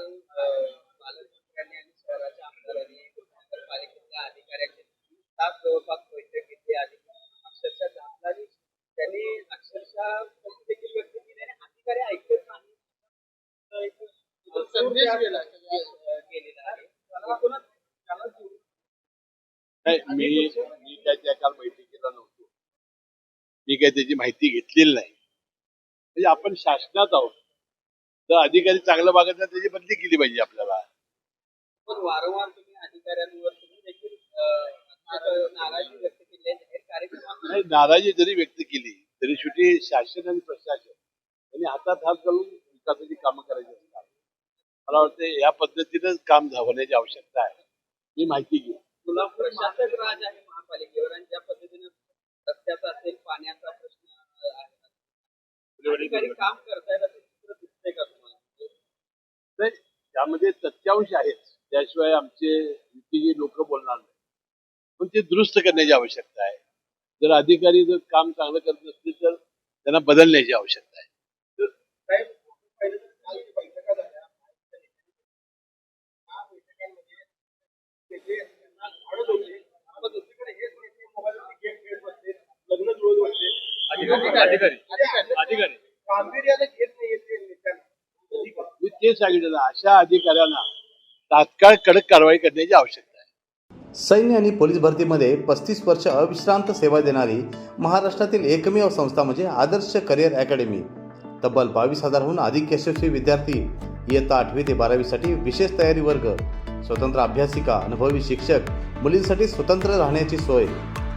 पालकमंत्र्यांनी आणि शहराच्या आमदारांनी नगरपालिकेच्या अधिकाऱ्यांची तास जवळपास बैठक घेतली अक्षरशः जामदानी त्यांनी अक्षरशः देखील व्यक्त केली आणि अधिकारी ऐकत नाही. संदेश आहे. मी मी काय त्या काल बैठकीला नव्हतो. मी काय त्याची माहिती घेतलेली नाही. म्हणजे आपण शासनात आहोत. जर अधिकारी चांगलं वागत नाही त्याची बदली केली पाहिजे आपल्याला. पण वारंवार तुम्ही अधिकाऱ्यांवर तुम्ही देखील नाराजी व्यक्त केली आहे. जाहीर कार्यक्रमांमध्ये नाही नाराजी जरी व्यक्त केली तरी शेवटी शासन आणि प्रशासन यांनी हातात हात घालून विकासाची कामं करायची असतात. मला वाटतं या पद्धतीनं काम होण्याची आवश्यकता आहे. मी माहिती घेऊ तुला प्रशासक राज आहे महापालिकेवर आणि ज्या पद्धतीने रस्त्याचा असेल पाण्याचा प्रश्न आहे. अधिकारी काम करतायत असं चित्र दिसतंय का तुम्हाला? त्यामध्ये तथ्यांश आहेत. त्याशिवाय आमचे युतीचे लोक बोलणार नाही पण ते दुरुस्त करण्याची आवश्यकता आहे. जर अधिकारी जर काम चांगलं करत नसतील तर त्यांना बदलण्याची आवश्यकता आहे. अधिकारी. अधिकारी. गांभीर्याने घेत नाही ते सांगितलेलं अशा अधिकाऱ्यांना तात्काळ कडक कारवाई करण्याची आवश्यकता आहे. सैन्य आणि पोलीस भरतीमध्ये पस्तीस वर्ष अविश्रांत सेवा देणारी महाराष्ट्रातील एकमेव संस्था म्हणजे आदर्श करिअर अकॅडमी. तब्बल बावीस हजारहून अधिक यशस्वी विद्यार्थी इयत्ता आठवी ते बारावीसाठी विशेष तयारी वर्ग स्वतंत्र अभ्यासिका अनुभवी शिक्षक मुलींसाठी स्वतंत्र राहण्याची सोय.